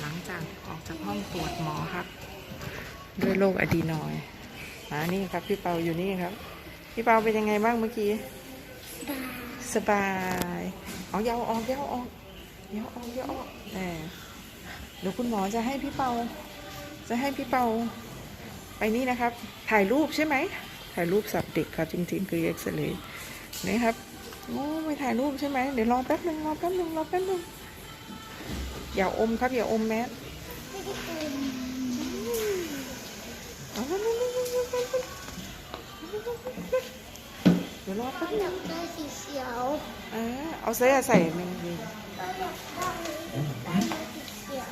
หลังจากออกจากห้องตรวจหมอครับ ด้วยโรคอะดีนอยด์อ่านี่ครับ พี่เปาอยู่นี่ครับ พี่เปาเป็นยังไงบ้างเมื่อกี้สบายเอายาวออกยาวออกยาวออกยาวออกแหมเดี๋ยวคุณหมอจะให้พี่เปา จะให้พี่เปา ไปนี่นะครับ ถ่ายรูปใช่ไหมถ่ายรูปสับเด็กครับ จริง ๆ คือเอ็กซเรย์นี่ครับโอ้ไม่ถ่ายรูปใช่ไหมเดี๋ยวรอแป๊บหนึ่งรอแป๊บหนึ่งรอแป๊บหนึ่ง อย่าอมครับอย่าอมแมสเดี๋ยวรอแป๊บหนึยางได้สีเขียวอ่าเอาเสื้อใส่หนึ่งดีเขีย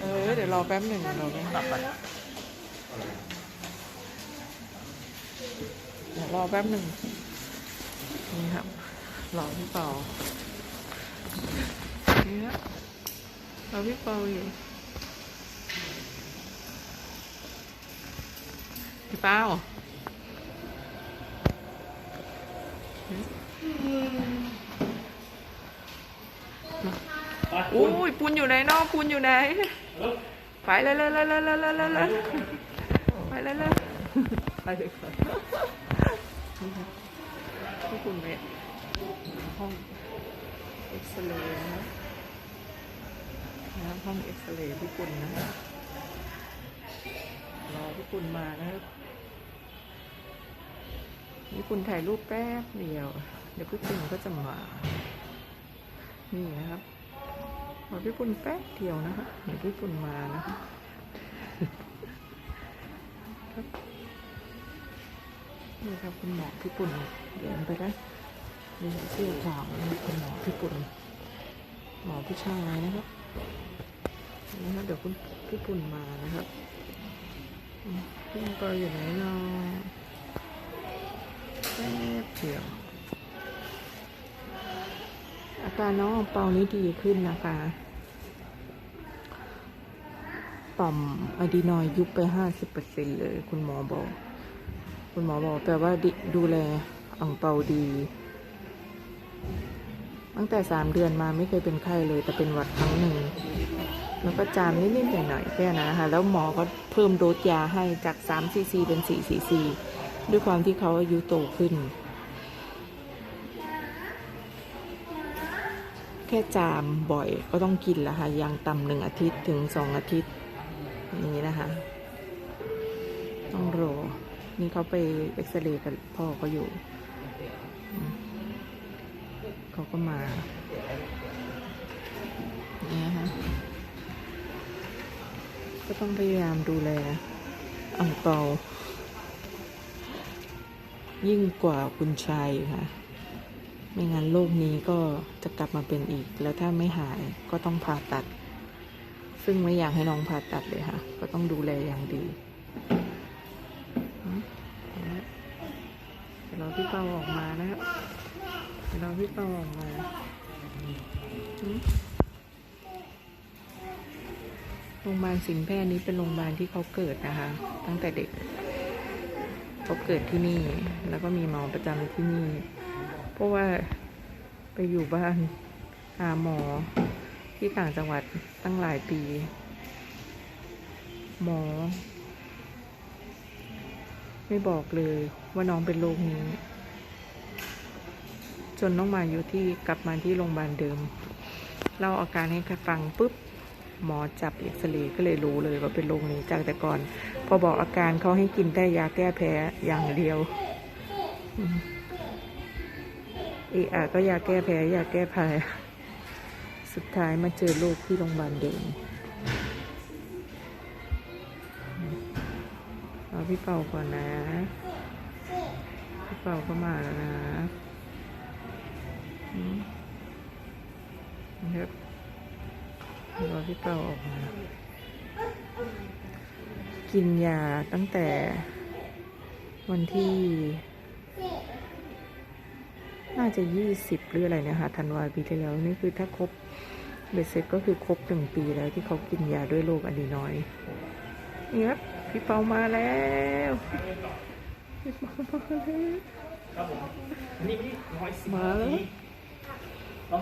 เออเดี๋ยวรอแป๊บหนึ่งรอแป๊บหนึ่งเดี๋ยวรอแป๊บหนึ่งนี่ครับรอพี่เปานี่ค เอาพี่เปาอยู่พี่เปาอุ้ยปูนอยู่ไหนนอกปูนอยู่ไหนไปเลยเลยเลยเลยเลยเลยเลยไปเลยเลยไปเลยคุณเมทห้องเอ็กซ์เลยนะ นะห้องเอ็กซเรย์พี่ปุ่นนะครับรอพี่ปุ่นมานะครับพี่ปุ่นถ่ายรูปแป๊บเดียว เดี๋ยวพี่ปุ่นก็จะมา นี่นะครับรอพี่ปุ่นแป๊บเดียวนะคะเดี๋ยวพี่ปุ่นมานะคะครับนี่ครับคุณหมอพี่ปุ่นเดินไปแล้วมีเสื้อขาวคุณหมอพี่ปุ่นหมอผู้ชายนะครับ นะครับเดี๋ยวคุณพี่ปุ่นมานะครับอืมพี่มังกรอยู่ไหนเนาะแป๊บเดียวอาการน้องเปานี้ดีขึ้นนะคะต่อมอะดีนอยยุบไปห้าสิบเปอร์เซ็นเลยคุณหมอบอก คุณหมอบอกแปลว่าดูแลอ่องเปาดี ตั้งแต่สามเดือนมาไม่เคยเป็นไข้เลย แต่เป็นหวัดครั้งหนึ่ง แล้วก็จามนิดๆหน่อยๆแค่นั้นนะคะแล้วหมอก็เพิ่มโดสยาให้จาก3ซีซีเป็น4ซีซีด้วยความที่เขาอายุโตขึ้น แค่จามบ่อยก็ต้องกินแล้วค่ะย่างต่ำหนึ่งอาทิตย์ถึงสองอาทิตย์อย่างนี้นะคะ ต้องรอ นี่เขาไปเอ็กซเรย์กับพ่อเขาอยู่ เขาก็มาเนี่ยนะก็ต้องพยายามดูแลอ่างเปา ยิ่งกว่าคุณชายค่ะ ไม่งั้นโรคนี้ก็จะกลับมาเป็นอีก แล้วถ้าไม่หายก็ต้องผ่าตัด ซึ่งไม่อยากให้น้องผ่าตัดเลยค่ะ ก็ต้องดูแลอย่างดีเดี๋ยวรอพี่เปาออกมานะครับ เรอพี่เปาอมาโรงพยาบาลสินแพทย์นี้เป็นโรงพยาบาลที่เขาเกิดนะคะ ตั้งแต่เด็กเขาเกิดที่นี่ แล้วก็มีหมอประจำที่นี่ เพราะว่าไปอยู่บ้านหาหมอที่ต่างจังหวัดตั้งหลายปี หมอ ไม่บอกเลยว่าน้องเป็นโรคนี้ จนน้องมาอยู่ที่กลับมาที่โรงพยาบาลเดิมเล่าอาการให้ใครฟังปุ๊บหมอจับเอ็กซเรย์ก็เลยรู้เลยว่าเป็นโรคนี้จากแต่ก่อน พอบอกอาการเขาให้กินได้ยาแก้แพ้อย่างเดียวอืมอีกอะก็ยาแก้แพ้ยาแก้แพ้สุดท้ายมาเจอลูกที่โรงพยาบาลเดิมเอาพี่เป่าก่อนนะ พี่เป่าก็มาแล้วนะ นะครับรอพี่เป่าออกมา กินยาตั้งแต่วันที่ น่าจะยี่สิบหรืออะไรเนี่ยค่ะธันวาปีที่แล้ว นี่คือถ้าครบเบสเซ็ตก็คือครบหนึ่งปีแล้วที่เขากินยาด้วยโรคอะดีนอยด์นี่ครับ พี่เปามาแล้วพี่เปามาแล้วครับผมอันนี้ไม่ได้ร้อยสิบมาแล้วนาที